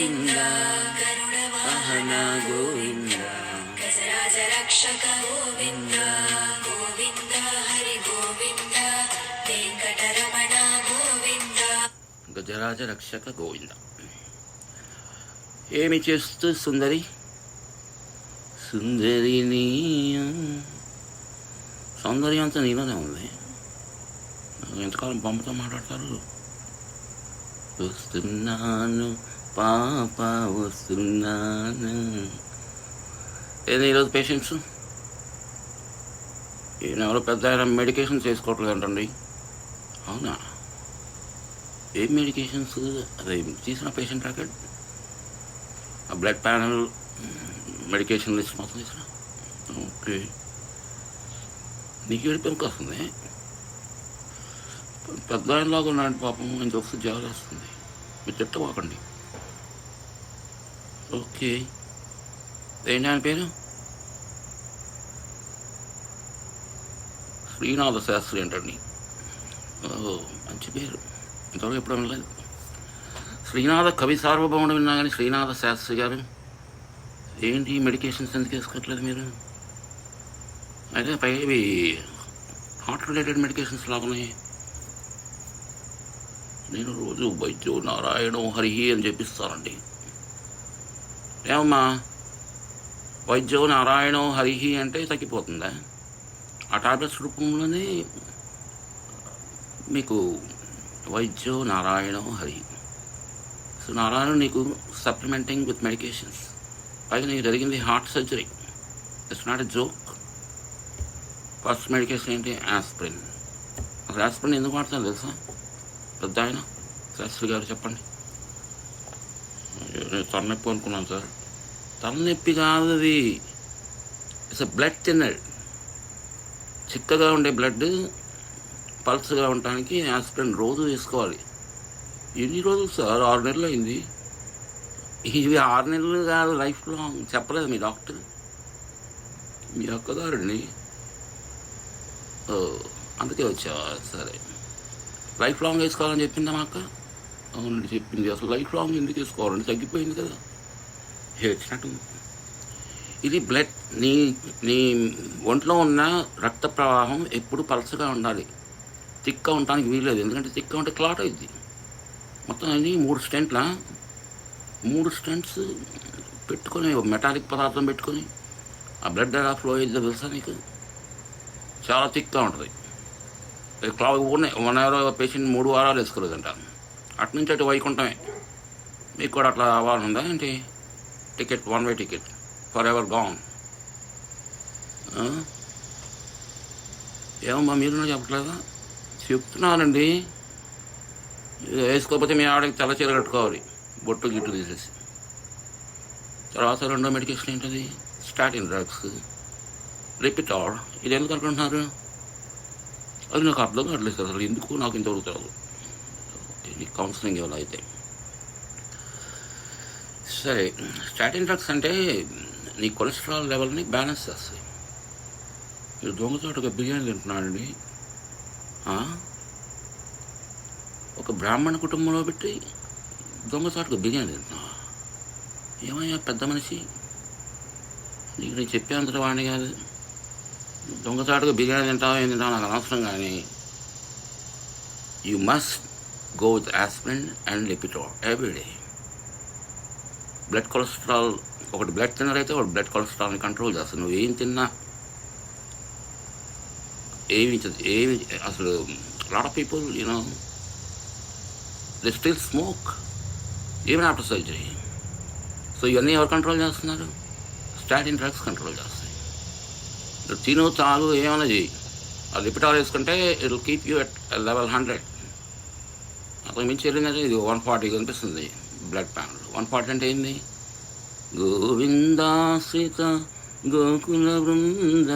గోవింద. వాహన గోవింద. గజరాజ రక్షక గోవింద. గోవింద హరి గోవింద వెంకటరమణ గోవింద గజరాజ రక్షక గోవింద ఏమి చేస్తూ సుందరి? సుందరి సౌందర్యం అంతా నీలోనే ఉంది. ఎంతకాలం బొమ్మతో మాట్లాడతారు? చూస్తున్నాను. పాప వస్తున్నాను ఏది ఈరోజు పేషెంట్స్? ఈయన ఎవరో పెద్ద ఆయన మెడికేషన్ చేసుకోవట్లేదు అంటండి. అవునా? ఏం మెడికేషన్స్ అదే తీసిన పేషెంట్ రాకెట్ ఆ బ్లడ్ ప్యానల్ మెడికేషన్ లిస్ట్ మొత్తం తీసిన? ఓకే. నీకు ఏడు పెంకు వస్తుంది? పెద్ద ఆయనలాగా ఉన్నాడు పాపం ఇంకొకసారి ఒకసారి జాలి వస్తుంది. మీరు తిట్టవాకండి ఓకే ఏంటి ఆయన పేరు శ్రీనాథ శాస్త్రి అంటండి ఓ మంచి పేరు ఇంతవరకు ఎప్పుడు వినలేదు శ్రీనాథ కవి సార్వభౌముడు విన్నా కానీ శ్రీనాథ శాస్త్రి గారు ఏంటి మెడికేషన్స్ ఎందుకు వేసుకోవట్లేదు మీరు అయితే పై ఇవి హార్ట్ రిలేటెడ్ మెడికేషన్స్ లాగున్నాయి నేను రోజు వైద్యు నారాయణం హరి అని చెప్పిస్తానండి ఏమమ్మా? వైద్యో నారాయణో హరిహి అంటే తగ్గిపోతుందా? ఆ టాబ్లెట్స్ రూపంలోనే మీకు వైద్యో నారాయణో హరి సో నారాయణ నీకు సప్లిమెంటింగ్ విత్ మెడికేషన్స్. పైగా నీకు జరిగింది heart surgery. It's not a joke first medication ఏంటి? ఆస్ప్రిన్ అసలు ఆస్ప్రిన్ ఎందుకు వాడతాను తెలుసా? పెద్ద ఆయన శాస్త్రి గారు చెప్పండి. తలనొప్పి అనుకున్నాను సార్. తలనొప్పి కాదు అది ఇట్స్ బ్లడ్ థిన్నర్ చిక్కగా ఉండే బ్లడ్ పల్స్గా ఉండటానికి ఆస్పిరిన్ రోజు వేసుకోవాలి. ఎన్ని రోజులు సార్? ఆరు నెలలు అయింది. ఇవి ఆరు నెలలు కాదు లైఫ్ లాంగ్ చెప్పలేదు మీ డాక్టర్. మీ అక్కగారుని. ఓ, అందుకే వచ్చా సరే. లైఫ్ లాంగ్ వేసుకోవాలని చెప్పిందా మా అక్క? అవునండి చెప్పింది. అసలు లైఫ్ లాంగ్ ఎందుకు వేసుకోవాలండి తగ్గిపోయింది కదా. వచ్చినట్టు ఇది బ్లడ్. నీ నీ ఒంట్లో ఉన్న రక్త ప్రవాహం ఎప్పుడు పలసగా ఉండాలి. తిక్గా ఉండటానికి వీల్లేదు. ఎందుకంటే తిక్గా ఉంటే క్లాట్ అయింది మొత్తం అన్ని మూడు స్టెంట్ల. మూడు స్టెంట్స్ పెట్టుకొని ఒక మెటాలిక్ పదార్థం పెట్టుకొని ఆ బ్లడ్ ఎలా ఫ్లో అయ్యిందో తెలుసా నీకు? చాలా తిక్గా ఉంటుంది. క్లా ఉన్నాయి వన్ అవర్ పేషెంట్ మూడు వారాలు వేసుకోలేదంట. అటు నుంచి అటు వైకుంఠమే. మీకు కూడా అట్లా అవ్వాలనుందా ఏంటి? Ticket one way ticket forever gone ఏమమ్మా మీరు చెప్పట్లేదా? చెప్తున్నానండి. వేసుకోకపోతే మీ ఆవిడకి తెల్ల చీర కట్టుకోవాలి. బొట్టు గిట్టు తీసేసి. తర్వాత రెండో మెడికేషన్ ఏంటది? స్టాటిన్ డ్రగ్స్ రిపిటార్ ఇది ఎందుకు అనుకుంటున్నారు? అది నాకు అర్థం కావట్లేదు అసలు. ఎందుకు నాకు ఇంతవరకు అడుగుతారు ఓకే, నీకు కౌన్సిలింగ్ ఇవ్వాలి అయితే. సరే స్టాటిన్ డ్రగ్స్ అంటే నీ కొలెస్ట్రాల్ లెవెల్ని బ్యాలెన్స్ చేస్తాయి. మీరు దొంగతోటగా బిర్యానీ తింటున్నాడండి ఒక బ్రాహ్మణ కుటుంబంలో పెట్టి దొంగచాటుగా బిర్యానీ తింటున్నావా? ఏమయ్యా పెద్ద మనిషి? నీకు నేను చెప్పేంతటి వాడిని కాదు. దొంగచాటుగా బిర్యానీ తింటావా ఏం తింటావు నాకు అనవసరం కానీ. You must go with aspirin and Lipitor every day. Blood cholesterol ఒకటి బ్లడ్ తిన్నర్ అయితే ఒకటి బ్లడ్ కొలెస్ట్రాల్ని కంట్రోల్ చేస్తాను నువ్వు ఏం తిన్నా ఏమి ఏమి అసలు lot of people you know they still smoke even after surgery so ఇవన్నీ ఎవరు కంట్రోల్ చేస్తున్నారు? స్టాటిన్ డ్రగ్స్ కంట్రోల్ చేస్తాయి. తిను తాగు ఏమైనా చేయి ఆ లిపిటాల్ వేసుకుంటే it keep you at level hundred అతను మించి వెళ్ళిందంటే ఇది వన్ ఫార్టీ కనిపిస్తుంది బ్లడ్ ప్యానల్ వన్ ఫార్టీ అంటే ఏంది? సీత గోకుల బృంద.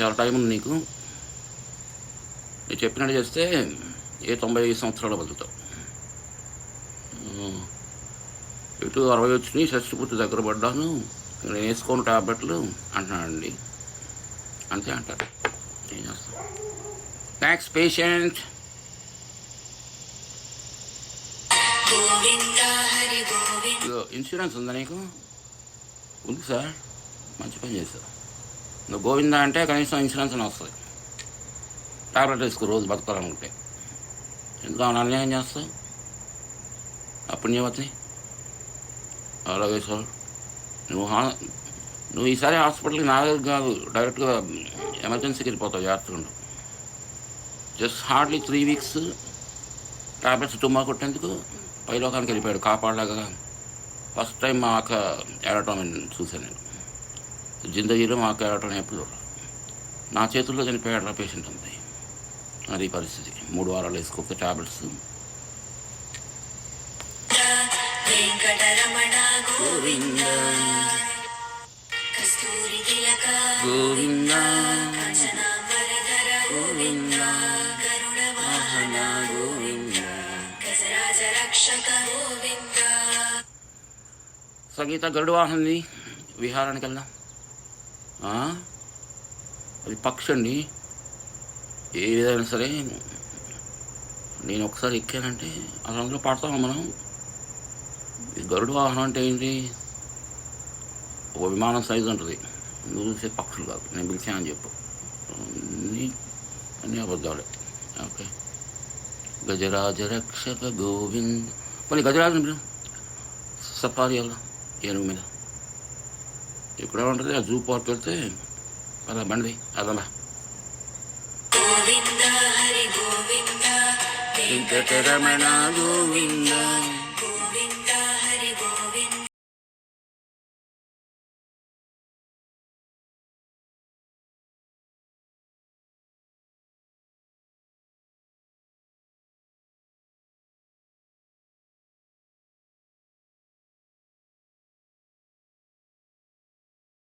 చాలా టైం ఉంది నీకు. నేను చెప్పినట్టు చేస్తే ఏ తొంభై ఐదు సంవత్సరాలు బతుకుతావు. ఆ, ఇటు అరవై వచ్చినాయి షష్టి పూర్తి దగ్గర పడ్డాను నేను వేసుకోను టాబ్లెట్లు అంటున్నాడండి. అంతే అంటారు. గోవింద హరి గోవింద. ఇదిగో, ఇన్సూరెన్స్ ఉందా నీకు? ఉంది సార్. మంచి పని చేశావు నువ్వు గోవిందా అంటే కనీసం ఇన్సూరెన్స్ అని వస్తుంది. టాబ్లెట్ వేసుకో రోజు బతకాలనుకుంటే. ఎందుకు ఆమెను అన్యాయం చేస్తావు? ఆ పుణ్యవతిని అలాగే సార్. నువ్వు హా- నువ్వు ఈసారి హాస్పిటల్కి నా దగ్గర కాదు డైరెక్ట్గా ఎమర్జెన్సీకి వెళ్ళిపోతావు జాగ్రత్తగా ఉండు. Just hardly three weeks tablets తుమ్మా కొట్టేందుకు పైలోకానికి వెళ్ళిపోయాడు కాపాడలాగా ఫస్ట్ టైం మా అక్క ఏడటం చూశాను నేను. జిందగీలో మా అక్క ఏడటం ఎప్పుడు నా చేతుల్లో చనిపోయాడు ఆ పేషెంట్ ఉంది అది పరిస్థితి. మూడు వారాలు వేసుకోక టాబ్లెట్స్. వెంకటరమణ గోవింద. గోవింద గోవింద వాహన గోవింద సంగీత గరుడు వాహనంది విహారానికి వెళ్దాం అది పక్షి అండి ఏ విధంగా సరే నేను ఒకసారి ఎక్కానంటే అసలు అందులో పాడతాం మనం గరుడు వాహనం అంటే ఏంటి ఒక విమానం సైజు ఉంటుంది నువ్వు చూసే పక్షులు కాదు నేను పిలిచానని చెప్పు అన్నీ అన్నీ అబద్ధాలే ఓకే గజరాజ రక్షక గోవింద్ పోనీ గజరాజు పిలు సఫారీ వెళ్దాం ఏనుగు మీద ఇక్కడ ఉంటుంది ఆ జూ పార్క్ వెళ్తే అలా బండి అదలా గోవింద హరి గోవింద వెంకటరమణ గోవింద